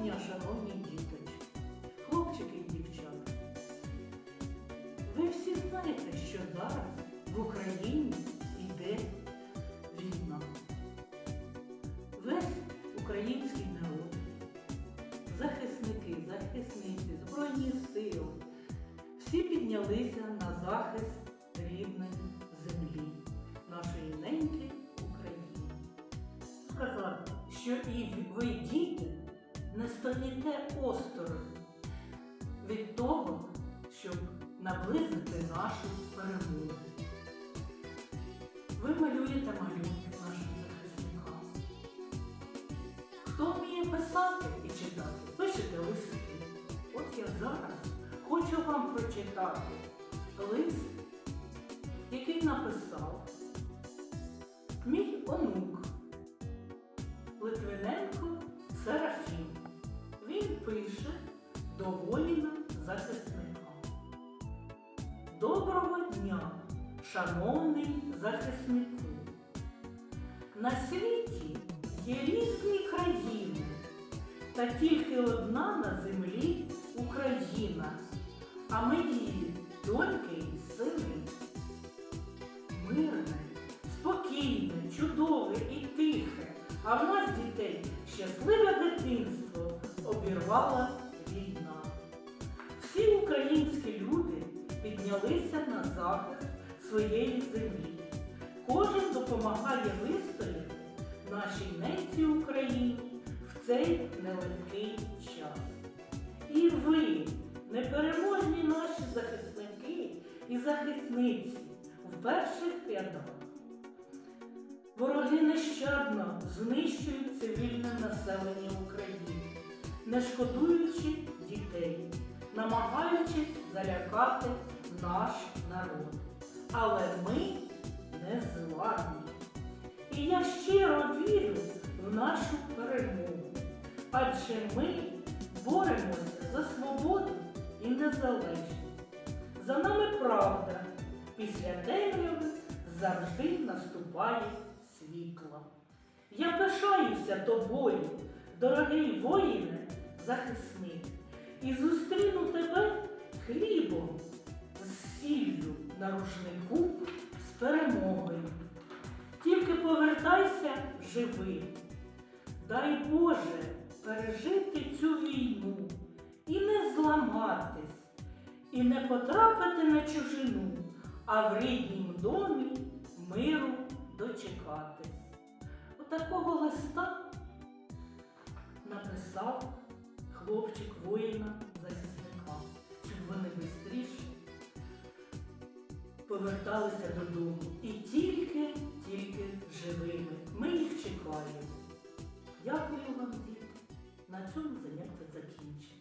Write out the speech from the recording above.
дня, шановні діточки, хлопчики і дівчата. Ви всі знаєте, що зараз в Україні йде війна. Весь український народ, захисники, захисниці, Збройні сили, всі піднялися на захист рідної землі, нашої неньки України. Сказати, що і ви, діти, не стоїте осторонь від того, щоб наблизити нашу перемогу. Ви малюєте малюнки нашим захисникам. Хто вміє писати і читати, пишете листи. От я зараз хочу вам прочитати лист, який написав мій онук до воїна захисника. Доброго дня, шановний захиснику. На світі є різні країни, та тільки одна на землі Україна, а ми її доньки і сини. Мирне, спокійне, чудове і тихе, а в нас дітей щасливе дитинство обірвала піднялися на захист своєї землі. Кожен допомагає вистояти нашій ненці Україні в цей нелегкий час. І ви, непереможні наші захисники і захисниці в перших рядах. Вороги нещадно знищують цивільне населення України, не шкодуючи дітей, намагаючись залякати наш народ. Але ми не зламні. І я щиро вірю в нашу перемогу, адже ми боремося за свободу і незалежність. За нами правда, після темряви завжди наступає світло. Я пишаюся тобою, дорогий воїне, захисник, і зустріну тебе сіллю на рушнику з перемогою. Тільки повертайся живим. Дай Боже пережити цю війну і не зламатись, і не потрапити на чужину, а в ріднім домі миру дочекатись. Отакого листа написав хлопчик воїна поверталися додому. І тільки, тільки живими. Ми їх чекаємо. Дякую вам, діти. На цьому заняття закінчено.